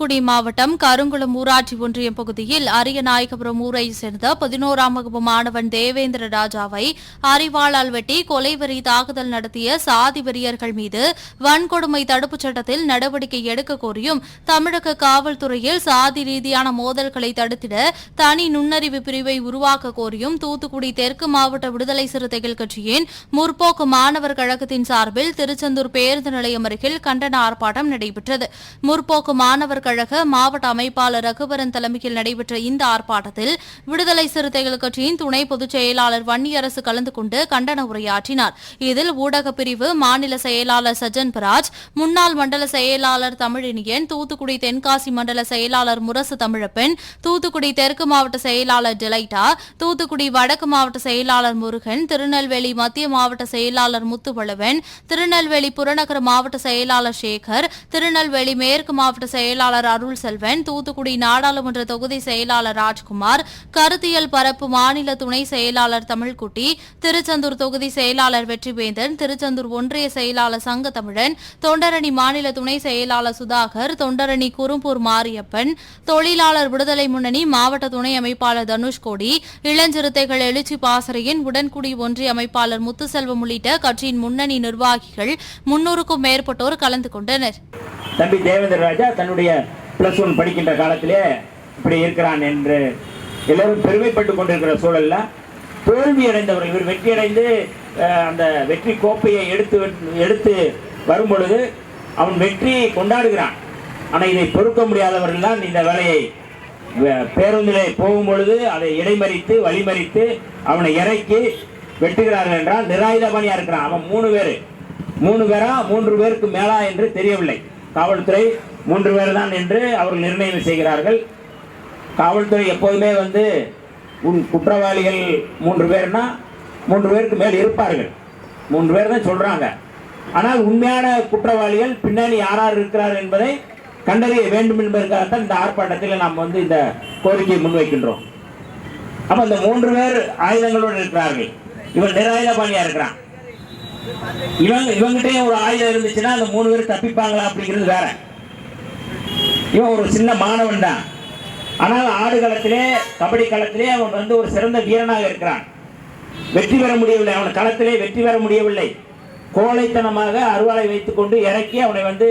தூத்துக்குடி மாவட்டம் கருங்குளம் ஊராட்சி ஒன்றியம் பகுதியில் அரியநாயகபுரம் ஊரை சேர்ந்த பதினோராம் வகுப்பு மாணவன் தேவேந்திர ராஜாவை அறிவாளால் வெட்டி கொலைவெறி தாக்குதல் நடத்திய சாதி வெறியர்கள் மீது வன்கொடுமை தடுப்புச் சட்டத்தில் நடவடிக்கை எடுக்க கோரியும் தமிழக காவல்துறையில் சாதி ரீதியான மோதல்களை தடுத்திட தனி நுண்ணறிவு பிரிவை உருவாக்க கோரியும் தூத்துக்குடி தெற்கு மாவட்ட விடுதலை சிறுத்தைகள் கட்சியின் முற்போக்கு மாணவர் கழகத்தின் சார்பில் திருச்செந்தூர் பேருந்து நிலையம் அருகில் கண்டன ஆர்ப்பாட்டம் நடைபெற்றது. முற்போக்கு மாணவர் கழக மாவட்ட அமைப்பாளர் ரகுவரன் தலைமையில் நடைபெற்ற இந்த ஆர்ப்பாட்டத்தில் விடுதலை சிறுத்தைகள் கட்சியின் துணை பொதுச் செயலாளர் வன்னியரசு கலந்து கொண்டு கண்டன உரையாற்றினார். இதில் ஊடகப் பிரிவு மாநில செயலாளர் சஜன் பராஜ் முன்னாள் மண்டல செயலாளர் தமிழினியன் தூத்துக்குடி தென்காசி மண்டல செயலாளர் முரசு தமிழப்பெண் தூத்துக்குடி தெற்கு மாவட்ட செயலாளர் டெலைட்டா தூத்துக்குடி வடக்கு மாவட்ட செயலாளர் முருகன் திருநெல்வேலி மத்திய மாவட்ட செயலாளர் முத்துவளவன் திருநெல்வேலி புறநகர மாவட்ட செயலாளர் சேகர் திருநெல்வேலி மேற்கு மாவட்ட செயலாளர் செயலாளர் அருள் செல்வன் தூத்துக்குடி நாடாளுமன்ற தொகுதி செயலாளர் ராஜ்குமார் கருத்தியல் பரப்பு மாநில துணை செயலாளர் தமிழ்குட்டி திருச்செந்தூர் தொகுதி செயலாளர் வெற்றிவேந்தன் திருச்செந்தூர் ஒன்றிய செயலாளர் சங்க தமிழன் தொண்டரணி மாநில துணை செயலாளர் சுதாகர் தொண்டரணி குறும்பூர் மாரியப்பன் தொழிலாளர் விடுதலை முன்னணி மாவட்ட துணை அமைப்பாளர் தனுஷ்கோடி இளஞ்சிறுத்தைகள் எழுச்சி பாசறையின் உடன்குடி ஒன்றிய அமைப்பாளர் முத்துசெல்வம் உள்ளிட்ட கட்சியின் முன்னணி நிர்வாகிகள் முன்னூறுக்கும் மேற்பட்டோர் கலந்து கொண்டனர். தம்பி தேவேந்திர ராஜா தன்னுடைய பிளஸ் ஒன் படிக்கின்ற காலத்திலே இப்படி இருக்கிறான் என்று எல்லோரும் பெருமைப்பட்டு கொண்டிருக்கிற சூழல்ல தோல்வி அடைந்தவர்கள் இவர் வெற்றி அடைந்து அந்த வெற்றி கோப்பையை எடுத்து எடுத்து வரும் பொழுது அவன் வெற்றியை கொண்டாடுகிறான். ஆனால் இதை பொறுக்க முடியாதவர்கள் தான் இந்த வேலையை பேருந்திலே போகும் பொழுது அதை இடைமறித்து வழிமறித்து அவனை இறக்கி வெட்டுகிறார்கள் என்றால் நிராயுதபாணியாக இருக்கிறான். அவன் மூணு பேர். மூணு பேரா மூன்று பேருக்கு மேலா என்று தெரியவில்லை. காவல்துறை மூன்று பேர் தான் என்று அவர்கள் நிர்ணயம் செய்கிறார்கள். காவல்துறை எப்போதுமே வந்து உன் குற்றவாளிகள் மூன்று பேர்னா மூன்று பேருக்கு மேல் இருப்பார்கள். மூன்று பேர் தான் சொல்கிறாங்க ஆனால் உண்மையான குற்றவாளிகள் பின்னணி யார் யார் இருக்கிறார் என்பதை கண்டறிய வேண்டும் என்பதற்காகத்தான் இந்த ஆர்ப்பாட்டத்தில் நாம் வந்து இந்த கோரிக்கையை முன்வைக்கின்றோம். அப்போ இந்த மூன்று பேர் ஆயுதங்களோடு இருக்கிறார்கள். இவன் நிராயுதபாணியாக இருக்கிறான். இவங்க இவங்கிட்டே ஒரு ஆயுதம் இருந்துச்சுன்னா அந்த மூணு பேர் தப்பிப்பாங்களா அப்படிங்கிறது வேற. இவன் ஒரு சின்ன மாணவன் தான். ஆனால் ஆடு களத்திலே கபடி களத்திலே அவன் வந்து ஒரு சிறந்த வீரனாக இருக்கிறான். வெற்றி பெற முடியவில்லை. அவன் களத்திலே வெற்றி பெற முடியவில்லை. கோழைத்தனமாக அருவாளை வைத்துக்கொண்டு இறக்கி அவனை வந்து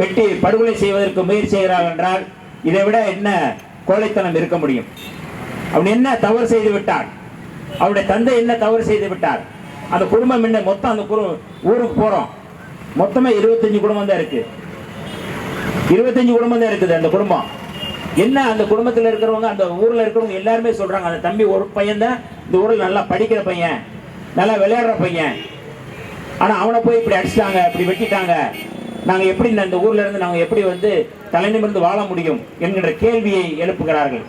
வெட்டி படுகொலை செய்வதற்கு முயற்சி செய்கிறான் என்றால் இதை விட என்ன கோழைத்தனம் இருக்க முடியும்? அவன் என்ன தவறு செய்து விட்டான்? அவனுடைய தந்தை என்ன தவறு செய்து விட்டார்? அந்த குடும்பம் என்ன? மொத்தம் அந்த ஊருக்கு போகிறோம் மொத்தமே இருபத்தஞ்சு குடும்பம் தான் இருக்கு. இருபத்தஞ்சு குடும்பம் தான் இருக்குது அந்த குடும்பம். என்ன அந்த குடும்பத்தில் இருக்கிறவங்க அந்த ஊரில் இருக்கிறவங்க எல்லாருமே சொல்கிறாங்க அந்த தம்பி ஒரு பையன் தான் இந்த ஊரில் நல்லா படிக்கிற பையன் நல்லா விளையாடுற பையன். ஆனால் அவனை போய் இப்படி அடிச்சிட்டாங்க இப்படி வெட்டிட்டாங்க. நாங்கள் எப்படி இந்த- ஊரில் ஊர்ல இருந்து நாங்கள் எப்படி வந்து தலைநிமிர்ந்து வாழ முடியும் என்கின்ற கேள்வியை எழுப்புகிறார்கள்.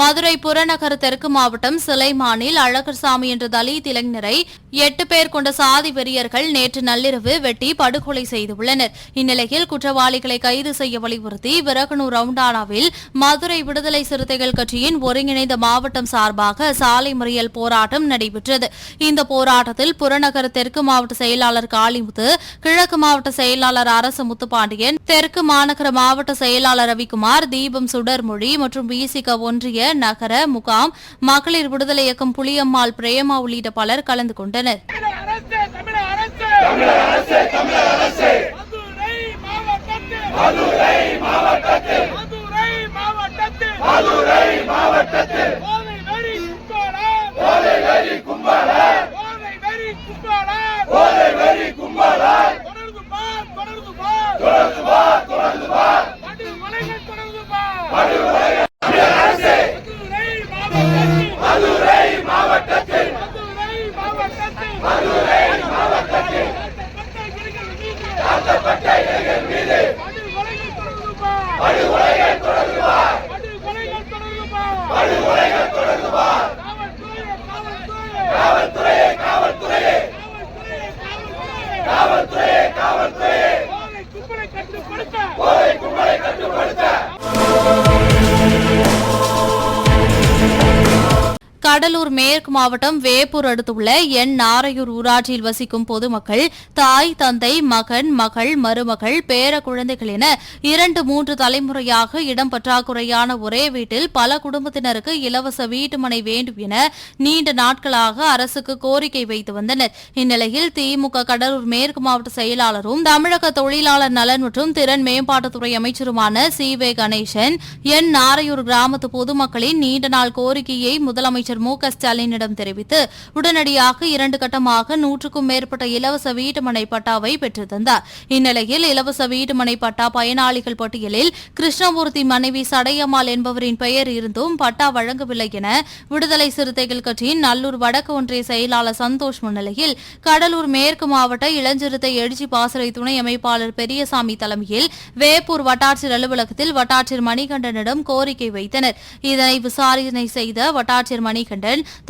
மதுரை புறநகர் தெற்கு மாவட்டம் சிலைமானில் அழகர்சாமி என்ற தலித் இளைஞரை எட்டு பேர் கொண்ட சாதி வெறியர்கள் நேற்று நள்ளிரவு வெட்டி படுகொலை செய்துள்ளனர். இந்நிலையில் குற்றவாளிகளை கைது செய்ய வலியுறுத்தி விரகனூர் ரவுண்டானாவில் மதுரை விடுதலை சிறுத்தைகள் கட்சியின் ஒருங்கிணைந்த மாவட்டம் சார்பாக சாலை மறியல் போராட்டம் நடைபெற்றது. இந்த போராட்டத்தில் புறநகர் தெற்கு மாவட்ட செயலாளர் காளிமுத்து கிழக்கு மாவட்ட செயலாளர் அரசு முத்துப்பாண்டியன் தெற்கு மாநகர மாவட்ட செயலாளர் ரவிக்குமார் தீபம் சுடர்மொழி மற்றும் விசிக ஒன்றிய நகர முகாம் மகளிர் விடுதலை இயக்கம் புலியம்மாள் பிரேமா உள்ளிட்ட பலர் கலந்து கொண்டனர். தமிழக அரசு தமிழக அரசு! தமிழக அரசு மதுரை மாவட்டத்தில் மதுரை மாவட்டத்தில் மதுரை மாவட்டத்தில் மதுரை மாவட்டத்தில் போதை வெறி கும்பலா போதை வெறி கும்பலா போதை வெறி கும்பலா தொடர்ந்து பார் தொடர்ந்து பார் தொடர்ந்து பார் தொடர்ந்து பார் படுகொலைகள் தொடர்ந்து பார் படுகொலைகள் தமிழக அரசு மதுரை மாவட்டத்தில் மதுரை மாவட்டத்தில் மதுரை மாவட்டத்தில் மதுரை மாவட்டத்தில் தாக்கப்பட்ட இளைஞர்கள் மீது படுகொலைகள் தொடர்ந்து பார் படுகொலைகள் தொடர்ந்து பார் படுகொலைகள் தொடர்ந்து பார் படுகொலைகள் தொடர்ந்து பார் காவல்துறை காவல்துறை காவல்துறை காவல்துறை காவல்துறை போதை கும்பலை கட்டுப்படுத்த போதை கும்பலை கட்டுப்படுத்த. கடலூர் மேற்கு மாவட்டம் வேப்பூர் அடுத்துள்ள என் நாரையூர் ஊராட்சியில் வசிக்கும் பொதுமக்கள் தாய் தந்தை மகன் மகள் மருமகள் பேர குழந்தைகள் என இரண்டு மூன்று தலைமுறையாக இடம் பற்றாக்குறையான ஒரே வீட்டில் பல குடும்பத்தினருக்கு இலவச வீட்டுமனை வேண்டும் என நீண்ட நாட்களாக அரசுக்கு கோரிக்கை வைத்து வந்தனர். இந்நிலையில் திமுக கடலூர் மேற்கு மாவட்ட செயலாளரும் தமிழக தொழிலாளர் நலன் மற்றும் திறன் மேம்பாட்டுத்துறை அமைச்சருமான சி. வே. கணேசன் என் நாரையூர் கிராமத்து பொதுமக்களின் நீண்ட நாள் கோரிக்கையை முதலமைச்சர் மு க. ஸ்டாலினிடம் தெரிவித்து உடனடியாக இரண்டு கட்டமாக நூற்றுக்கும் மேற்பட்ட இலவச வீட்டுமனை பட்டாவை பெற்றுத்தந்தார் இந்நிலையில் இலவச வீட்டுமனை பட்டா பயனாளிகள் பட்டியலில் கிருஷ்ணமூர்த்தி மனைவி சடையம்மாள் என்பவரின் பெயர் இருந்தும் பட்டா வழங்கவில்லை என விடுதலை சிறுத்தைகள் கட்சியின் நல்லூர் வடக்கு ஒன்றிய செயலாளர் சந்தோஷ் முன்னிலையில் கடலூர் மேற்கு மாவட்ட இளஞ்சிறுத்தை எழுச்சி பாசறை துணை அமைப்பாளர் பெரியசாமி தலைமையில் வேப்பூர் வட்டாட்சியர் அலுவலகத்தில் வட்டாட்சியர் மணிகண்டனிடம் கோரிக்கை வைத்தனர். இதனை விசாரணை செய்த வட்டாட்சியர் மணிகண்டன்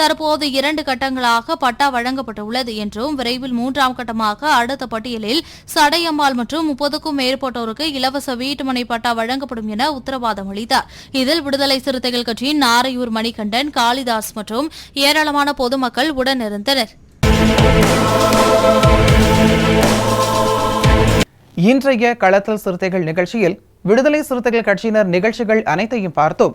தற்போது இரண்டு கட்டங்களாக பட்டா வழங்கப்பட்டுள்ளது என்றும் விரைவில் மூன்றாம் கட்டமாக அடுத்த பட்டியலில் சடையம்மாள் மற்றும் முப்பதுக்கும் மேற்பட்டோருக்கு இலவச வீட்டுமனை பட்டா வழங்கப்படும் என உத்தரவாதம் அளித்தார். இதில் விடுதலை சிறுத்தைகள் கட்சியின் நாரையூர் மணிகண்டன் காளிதாஸ் மற்றும் ஏராளமான பொதுமக்கள் உடனிருந்தனர். இன்றைய களத்தல் சிறுத்தைகள் நிகழ்ச்சியில் விடுதலை சிறுத்தைகள் கட்சியினர் நிகழ்ச்சிகள் அனைத்தையும் பார்த்தோம்.